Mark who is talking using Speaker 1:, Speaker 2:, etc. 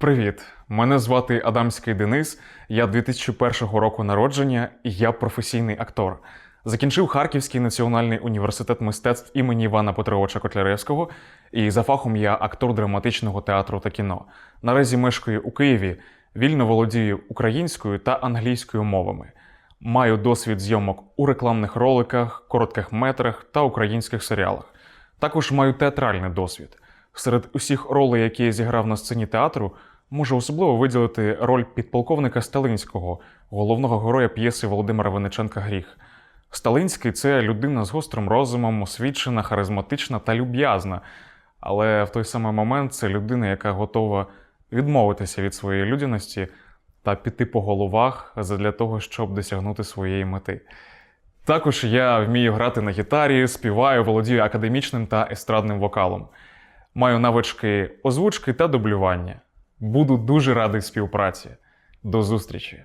Speaker 1: Привіт! Мене звати Адамський Денис. Я 2001 року народження і я професійний актор. Закінчив Харківський національний університет мистецтв імені Івана Петровича Котляревського, і за фахом я актор драматичного театру та кіно. Наразі мешкаю у Києві, вільно володію українською та англійською мовами. Маю досвід зйомок у рекламних роликах, коротких метрах та українських серіалах. Також маю театральний досвід. Серед усіх ролей, які я зіграв на сцені театру, можу особливо виділити роль підполковника Сталинського, головного героя п'єси Володимира Винниченка Гріх. Сталинський це людина з гострим розумом, освічена, харизматична та люб'язна. Але в той самий момент це людина, яка готова відмовитися від своєї людяності та піти по головах задля того, щоб досягнути своєї мети. Також я вмію грати на гітарі, співаю, володію академічним та естрадним вокалом. Маю навички озвучки та дублювання. Буду дуже радий співпраці. До зустрічі!